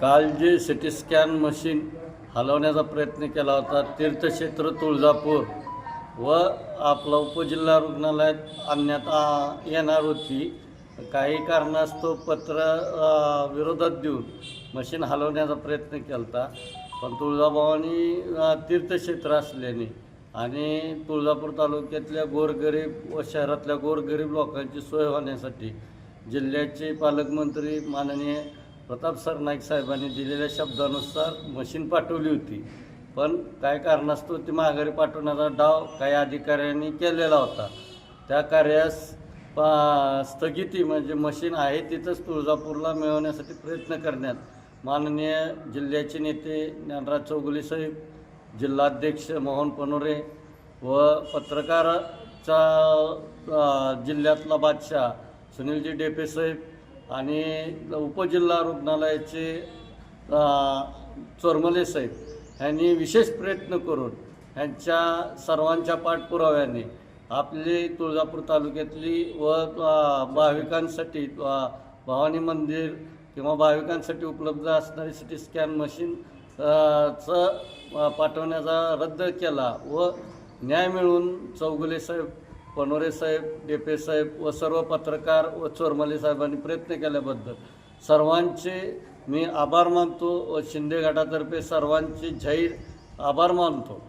काल जे C T scan machine हलवण्याचा प्रयत्न केला होता तीर्थक्षेत्र तुळजापूर व आपलं उपजिल्हा रुग्णालयात आणण्यात येणार होती. काही कारणास्तव पत्र विरोधात देऊन मशीन हलवण्याचा प्रयत्न केला होता पण तुळजाभवानी तीर्थक्षेत्र असल्याने आणि तुळजापूर तालुक्यातल्या गोरगरीब व शहरातल्या गोरगरीब लोकांची सोय होण्यासाठी जिल्ह्याचे पालकमंत्री माननीय प्रताप सरनाईक साहेबांनी दिलेल्या शब्दानुसार मशीन पाठवली होती. पण काय कारणास्तव ती माघारी पाठवण्याचा डाव काही अधिकाऱ्यांनी केलेला होता. त्या कार्यास पा स्थगिती म्हणजे मशीन आहे तिथंच तुळजापूरला मिळवण्यासाठी प्रयत्न करण्यात. माननीय जिल्ह्याचे नेते ज्ञानराज चौगुले साहेब जिल्हाध्यक्ष मोहन पनोरे व पत्रकाराचा जिल्ह्यातला बादशाह सुनीलजी डेपे साहेब आणि उपजिल्हा रुग्णालयाचे चोरमले साहेब ह्यांनी विशेष प्रयत्न करून ह्यांच्या सर्वांच्या पाठपुराव्याने आपली तुळजापूर तालुक्यातली व भाविकांसाठी भवानी मंदिर किंवा भाविकांसाठी उपलब्ध असणारी सी टी स्कॅन मशीन च पाठवण्याचा रद्द केला व न्याय मिळवून चौगुले साहेब पनोरे साहेब डेपे साहेब व सर्व पत्रकार व चोरमले साहेबांनी प्रयत्न केल्याबद्दल सर्वांचे मी आभार मानतो व शिंदे गटातर्फे सर्वांचे जाहीर आभार मानतो.